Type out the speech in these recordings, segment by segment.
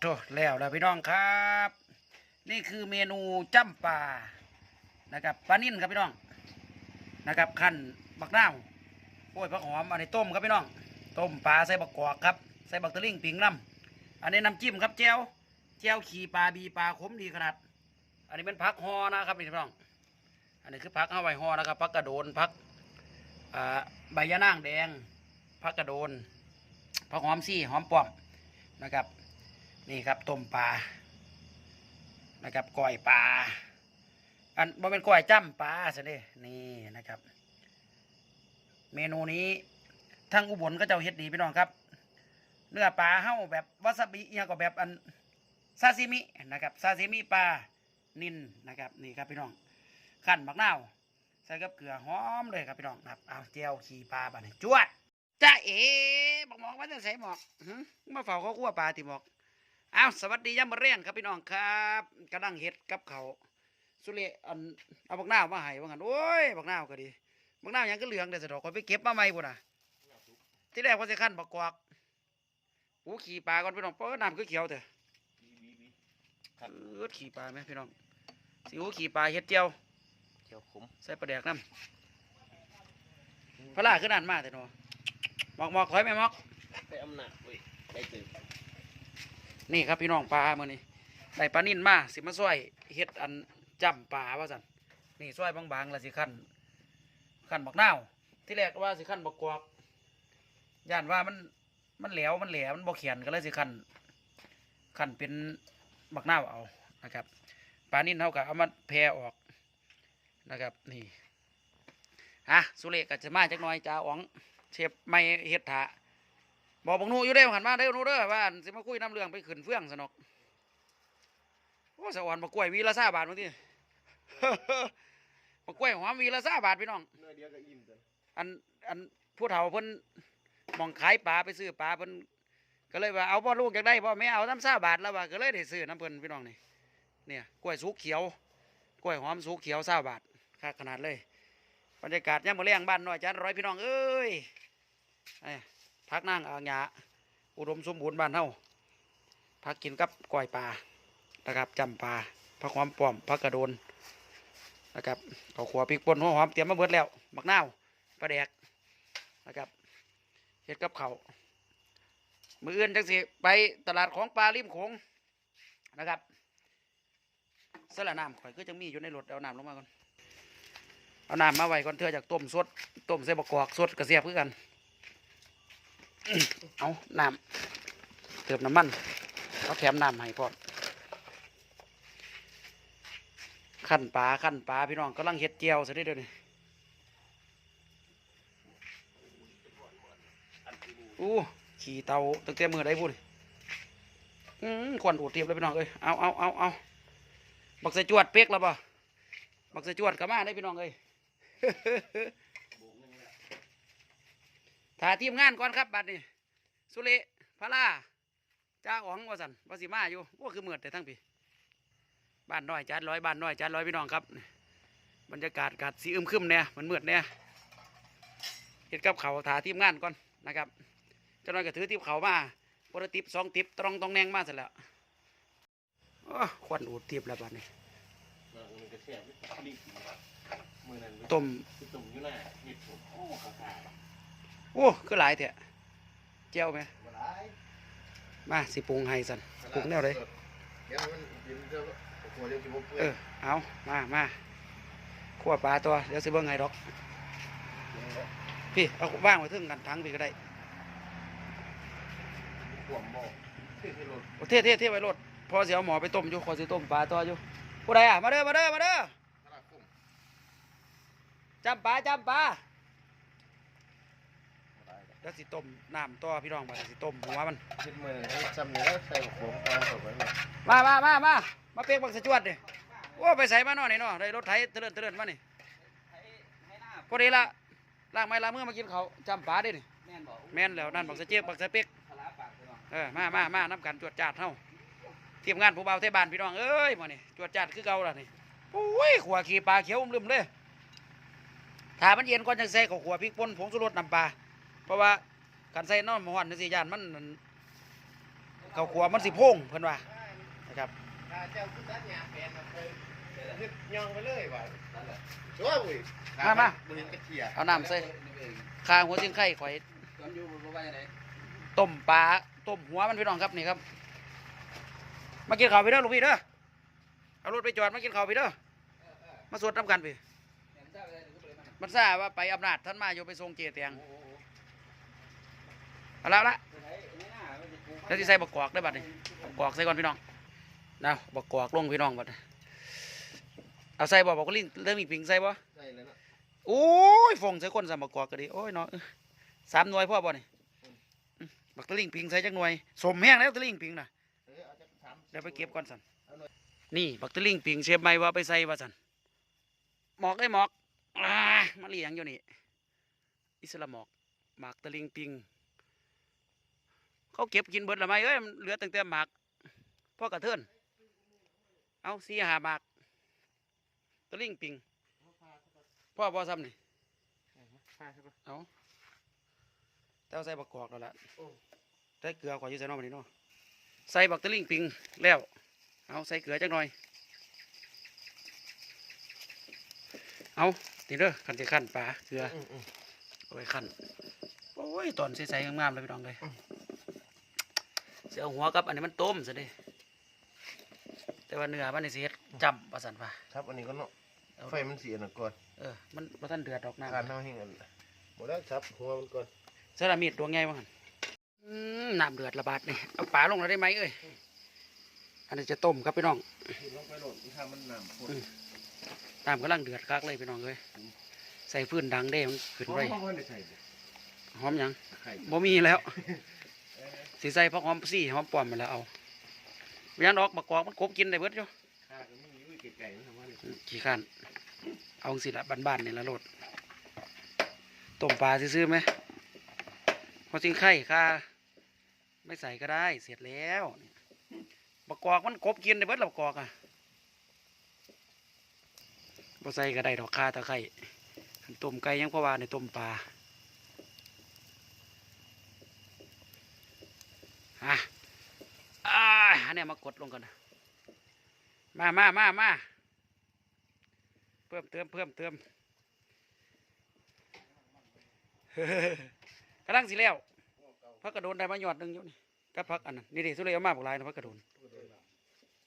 โถแล้วแล้วพี่น้องครับ นี่คือเมนูจ้ำปลานะครับปลานิ่นครับพี่น้องนะครับขั้นบักน้าวโอ้ยผักหอมอันนี้ต้มครับพี่น้อง ต้มปลาใส่บักกอกครับใส่บักตะลิ่งปิงน้ำอันนี้น้ำจิ้มครับแจ่วแจ่วขี่ปลาบีปลาขมดีขนาด อันนี้เป็นผักฮอนะครับพี่น้อง อันนี้คือผักเอาไว้ฮอนะครับผักกระโดนผักใบยะนางแดงผักกระโดนผักหอมซี่หอมป้อมนะครับ นี่ครับต้มปลานะครับก้อยปลาอันบ่เป็นก้อยจ้ำปลาสิเด้นี่นะครับ เมนูนี้ทางอุบลก็จ้าเฮ็ดดีพี่น้องครับ เนื้อปลาเฮ้าแบบวาซาบิเอียก็แบบอันซาซิมินะครับซาซิมิปลานินนะครับนี่ครับพี่น้องขั้นบักนาวใส่กับเกลือหอมเลยครับพี่น้องครับเอาเจียวขี่ปลาบัดนี้จวดจ้าเอ๋บอกหมอกว่าจะใส่หมอกมาเฝ้าเขาคั่วปลาติหมอก อ้าวสวัสดียามมื้อเรียงครับพี่น้องครับกำลังเฮ็ดกับเขาวสุเรอันเอาบักนาวมาให้ว่างั้นโอ้ยบักนาวก็ดีบักนาวหยังก็เหลืองแต่สะดอกก็ไปเก็บมาใหม่พุ่นน่ะที่แรกว่าสิคั่นบักกวากหูขี่ปลาก่อนพี่น้องเปิดน้ำคือเขียวเถอะเออขี่ปลาไหมพี่น้องสิหูขี่ปลาเฮ็ดเจียวเจียวขมใส่ปลาแดกน้ำพระลาขึ้นนานมากแต่เนาะหมอกหมอกถอยไหมหมอกไปอำนาจเว้ยไปตื่น นี่ครับพี่น้องปลาเมื่อนี้ได้ปลานิ่นมาสิมาช่วยเฮ็ดอันจำปลาว่าสันนี่ช่วยบางๆแล้วสิขั้นขั้นบักนาวที่แรกว่าสิขั้นบักกวอกย่านว่ามันมันแหลวมันแหลวมันบ่เขียนก็เลยสิขั้นขั้นเป็นบักนาวเอานะครับปลานิ่นเท่ากับเอามาแพรออกนะครับนี่อะสุเลก็จะมาจักหน่อยจ้าอ๋องเชฟไม่เฮ็ดถา บอกบักหนูอยู่ได้อหันมาได้อหนูเด้อว่าสิมาคุยน้ำเรื่องไปขึ้นเฟื่องสนอกโอ้สวรรค์บักกล้วยวีละซาบาทบางทีบักกล้วยหอมวีละซาบาทพี่น้องเนื้อเดียวก็อิ่มจนอันอันผู้เฒ่าเพิ่นมองขายปลาไปซื้อปลาเพิ่นก็เลยว่าเอาพ่อลูกอยากได้พ่อแม่เอาน้ำซาบาทแล้วว่าก็เลยได้ซื้อน้ำเพิ่นพี่น้องนี่เนี่ยกล้วยสุกเขียวกล้วยหอมสุกเขียวซาบาทค่าขนาดเลยบรรยากาศย่ามมื้อแรงบ้านน้อยจันร้อยพี่น้องเอ้ยไอ้ พักนั่งอ่างยาอุดมสมบูรณ์บ้านเฮาพักกินกับกล้วยปลานะครับจำปลาผักหอมป้อมผักกระโดนนะครับข้าวขัวพริกป่นหัวหอมเตรียมมาเบิดแล้วมักนาวปลาแดกนะครับเฮ็ดกับเขามืออื่นจังสิไปตลาดของปลาริมโขงนะครับสละน้ำข่อยก็จังมีอยู่ในรถเอาน้ำลงมาก่อนเอาน้ำมาไว้ก่อนเธอจากต้มสดต้มใส่บกกอกสดกระเสียบคือกัน เอาน้ำเติมน้ำมันเขาแถมน้ำให้พอมขั้นปลาขั้นปลาพี่น้องกำลังเฮ็ดเจียวซะได้เดี๋ยวนี้อู้ขี่เตาตั้งแต่มือได้พูดอืมควันอูดเทียบเลยพี่น้องเอ้ยเอาเอาเอาเอาบักใส่จวดเป๊กแล้วป่ะบักใส่จวดกลับมาได้พี่น้องเอ้ย ถ่ายทีมงานก่อนครับบัดนี้สุริพระลาจ้าอ๋องวสันวาสิมาอยู่ว่าคือเมือดแต่ทั้งปีบ้านน้อยจานร้อยบ้านน้อยจานร้อยพี่น้องครับ บรรยากาศกาดสีอึมครึมเนี่ยมันมืดเนี่ยเห็ดกับเขาวถ่ายทีมงานก่อนนะครับเจ้าน้อยก็ถือติบเขามาปรติบสองติบตรองตองแนงมาเสร็จแล้วโอ้ควันอูดติบแล้วบัดนี้เนื้อมันก็แซ่บดีมือนั้นต้มไปต้มอยู่หน้าเห็ดผมโอ้ขาขาดโอ้คือหลายเถอะเจียวไหมบ่ได้มาสิปรุงให้สันปรุงแนวเลยเดี๋ยวมันกินเจ้าหัวเดียวกินบ่เปื่อเอยอเอามามาขั่วปลาตัวเดี๋ยวสิเบิ่งไงดอก พี่เอาว่างไว้ถึงกันทั้งพี่ก็ได้ขวมบ่ที่ที่รถโอ้เทศเทศเทศไว้รถพอเสียวหมอไปต้มอยู่ขอสิต้มปลาตัวอยู่ผู้ใดอะมาเด้อมาเด้อมาเด้อตลาดกุ้งจำปลาจำปลา บ่ได้เดี๋ยวสิต้มน้ำตัวพี่น้องมาสิต้มหัวมันคิดมือให้ซ้ำนี้แล้วใส่ขวมตามเข้าไปเลยมามามามามาเปียกบักสะจวดดิโอ้ไปใส่มาหน่อยนี่เนาะได้รถไถเตลินเตลินมานี่พอดีละล้างไม้ล้างมือมากินเขาวจำปลาดินี่แม่นบอกแม่นแล้วนั่นบักสะเจี๊ยบบักสะเปียกทะลาปากไปหรอกเออมามามาน้ำกันจวดจาดเฮาทีมงานผู้เบาเทบ้านพี่น้องเอ้ยมานี่จวดจาดคือเก่าล่ะนี่โอ้ยขัวขี่ปลาเขียวอุ้มลืมเลยถ้ามันเย็นก่อนจังใส่ข้าวขัวพริกป่นผงชูรสน้ำปลา เพราะว่าการใส่น้ำมันหวานจังซี่ยานมันนั่นเขาขัวมันสิโพงเพิ่นว่านะครับถ้าเจ้าคุณตัดหญ้าแปลนน่ะเคยนึกย่องไปเลยว่านั่นแหละชัวร์เว้ยมามาบ่เห็นกระเทียเอาน้ำใส่ข้างหัวจิงไข่ข่อยต้มปลาต้มหัวมันพี่น้องครับนี่ครับมากินข้าวไปเด้อลูกพี่เด้อเอารถไปจอดมากินข้าวไปเด้อมาสวดน้ำกันพี่มันทราบว่าไปอำนาจท่านมาอยู่ไปทรงเจเตียง เอาละเอาละแล้วที่ใส่บักกอกได้อบัดนี้บักกอกใส่ก่อนพี่น้องนะบักกอกลงพี่น้องบัดนี้เอาใส่บ่บอกก็ลิงเรื่องนี้ปิงใส่บ่ใช่แล้วเนาะโอ้ยฟงใส่คนสามบักกอกก็ดีโอ้ยเนาะเอ้ยสามหน่วยพ่อบ่นี่อืมบักตะลิงปิงใส่จักหน่วยสมแห้งแล้วตะลิงปิงน่ะเออเอาจักสามเดี๋ยวไปเก็บก่อนสันนี่บักตะลิงปิงเชฟไม่ว่าไปใส่ว่าสันหมอกได้หมอกอ่ามาเลี้ยงอยู่นี่อิสระหมอกหมากตะลิงปิง เขาเก็บกินเบิดละไหมเอ้ยมันเหลือตั้งแต่หมากพ่อกระเทือนเอาสี่หาหมากตะลิงปิงพ่อพ่อซ้ำนี่ห้าใช่ปะเอาแต่เอาใส่บักกอกแล้วล่ะใส่เกลือขออยู่ใส่นอกมันนี่เนาะใส่บักตะลิงปิงแล้วเอาใส่เกลือจักหน่อยเอาตีเด้อขันจะขันปลาเกลืออืมอืมโอ้ยขันโอ้ยตอนใส่ๆงามๆเลยพี่น้องเลยเสียหัวกับอันนี้มันต้มซะดิแต่ว่าเนื้อมันนี่สิเฮ็ดจำประสันว่าครับอันนี้ก็เนาะเอาไฟมันเสียน่ะก่อนเออมันบ่ทันเดือดดอกน้ำการเฮาให้เงินบ่ได้ครับหัวมันก่อนเสรามีดดวงใหญ่บ้างอืมน้ำเดือดระบาดนี่เอาปลาลงแล้วได้ไหมเอ้ยอันนี้จะต้มครับพี่น้องลงไปโหลดถ้ามันน้ำข้นน้ำกำลังเดือดคักเลยพี่น้องเลยใส่ฟืนดังได้มันขึ้นไว้เพราะว่าได้ใส่เด้หอมหยังไข่บ่มีแล้ว สีใส่พักหอมซี่หอมปอมมาแล้วเอายันดอกบักกอกมันกบกินได้เบิดอยู่ข้าก็ไม่มีวิไก่ๆนะว่าเลยอืมขี้ข้านเอาสิละบ้านๆนี่ละโลดต้มปลาซื้อไหมพอจริงไข่ค่ะ ไม่ใส่ก็ได้เสร็จแล้วบักกอกมันกบกินได้เบิดแล้วบักกอกอะบ่ใส่ก็ได้ดอกคาตะไคร่ต้มไก่ยังพะว่าในต้มปลา อะอ่านเนี้ยมากดลงกันนมามามามาเพิ่มเติมเพิ่มเติมกำลังสิแล้วพักกระโดนได้มาหยอดหนึ่งอยู่นี่กับพักอันนั้นนี่ดิสุเลยเอามาบอกลายนะพักกระโดน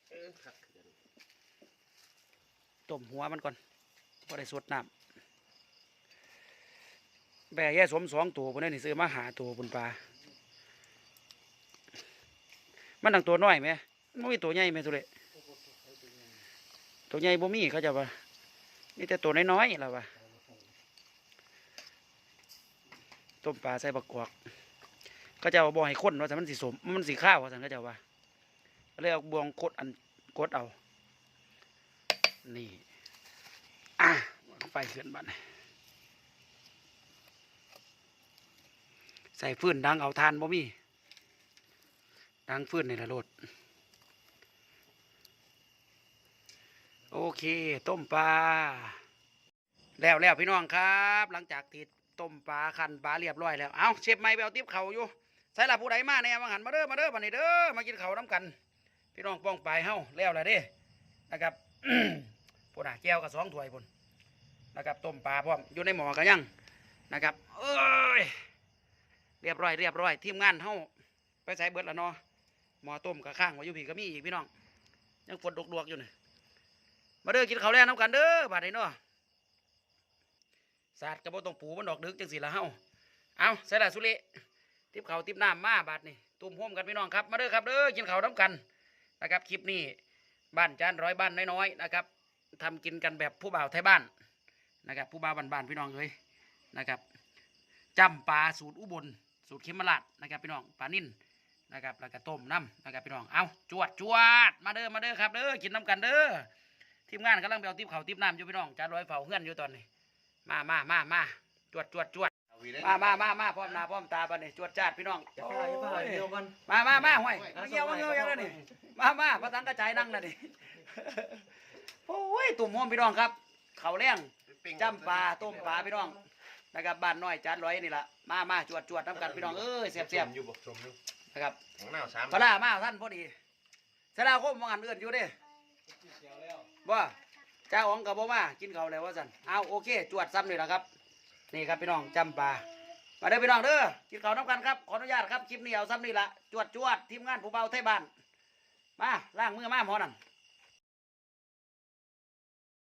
เออขัดต้มหัวมันก่อนพอได้สวดน้ำแบะแย่สมสองตัวพวกนี้นี่ซื้อมาหาตัวบนปลา มันดังตัวน้อยไหมมันมีตัวใหญ่ไหมสุเลตัวใหญ่บ่มีเขาจะว่านี่แต่ตัวน้อยๆแล้วว่าต้มปลาใส่บักกวกเขาจะเอาบ่อให้ข้นว่าแต่มันสีสมมันสีข้าวว่าสันเขาจะว่าเลยเอาบวงกดอันกดเอา นี่อะไฟขึ้นบัดนี้ใส่ฟื้นดังเอาทานบ่มี ดังฟืนในละโลดโอเค ต้มปลาแล้วแล้วพี่น้องครับ หลังจากติดต้มปลาคันปลาเรียบร้อยแล้วเอาเชฟไม่ไปเอาติ๊บเขาอยู่ใส่ละผู้ใดมาเนี่ยมาหันมาเด้อมาเด้อมานี่เด้อมากินเขาน้ำกัน พี่น้องป้องไปเฮ้าแล้วแล้วเด้นะครับพุ่นอะแก้วกับสองถ้วยพุ่นนะครับต้มปลาพร้อมอยู่ในหม้อกันยังนะครับเอ้ยเรียบร้อยเรียบร้อยทีมงานเฮ้าไปใส่เบิดล้วเนาะ หมอต้มกับข้างว้อยู่พี่ก็มีอีกพี่น้อง ยังฝนดกๆอยู่นี่มาเด้อกินข้าวแล่น้ำกันเด้อบาดนี้เนาะสาดกระบอกตรงปูมันดอกดึกจังสิละเฮาเอาใส่ละสุริทิบเขาทิบน้ำมาบาดนี่ตุ่มห่มกันพี่น้องครับ มาเด้อครับเด้อกินข้าวน้ำกันนะครับคลิปนี้บ้านจานร้อยบ้านน้อยๆนะครับทำกินกันแบบผู้บ่าวไทยบ้านนะครับ ผู้บ่าวบ้านๆพี่น้องเลยนะครับจำปลาสูตรอุบลสูตรเขมราชนะครับพี่น้องปลานิ่น นะครับแล้วก็ต้มน้ำนะครับพี่น้องเอาจวดจวดมาเด้อมาเด้อครับเด้อกินน้ำกันเด้อทีมงานกำลังไปเอาทิพเขาวทิพน้ำอยู่พี่น้องจานร้อยเฝ้าเฮือนอยู่ตอนนี้ มามามามาจวดจวดจวดมามามามาพร้อมหน้าพร้อมตาบัดนี้จวดจ้าดพี่น้องจะพาจะพาเดียวกันมามามาห้วยมาเกี่ยวมาเกี่ยวอย่างนั้นนี่มามาพระสังกระจายนั่งนั่นนี่โอ้ยตุ่มหอมพี่น้องครับเขาวแรงจำปลาต้มปลาพี่น้องนะครับบ้านน้อยจานร้อยนี่ละมามาจวดจวดน้ำกันพี่น้องเอ้ยเสียบเสียบอยู่บ่ชมอยู่บ นะครับของหน้าสามปลาร้ามาท่านพอดีสลาคมมองอันอื่นอยู่เด้ว่าจ้าอ๋องกับบ่มากินเขาวแล้วว่าสันเอาโอเค จวดซ้ำนี่แหละครับ นี่ครับพี่น้องจำปลามาเด้อพี่น้องเด้อกินข้าวน้ำกันครับขออนุญาตครับคลิปนี้เอาซ้ำนี่ละจวดจวดทีมงานผู้เบาไทยบ้านมาล้างมือมาหมอนั่น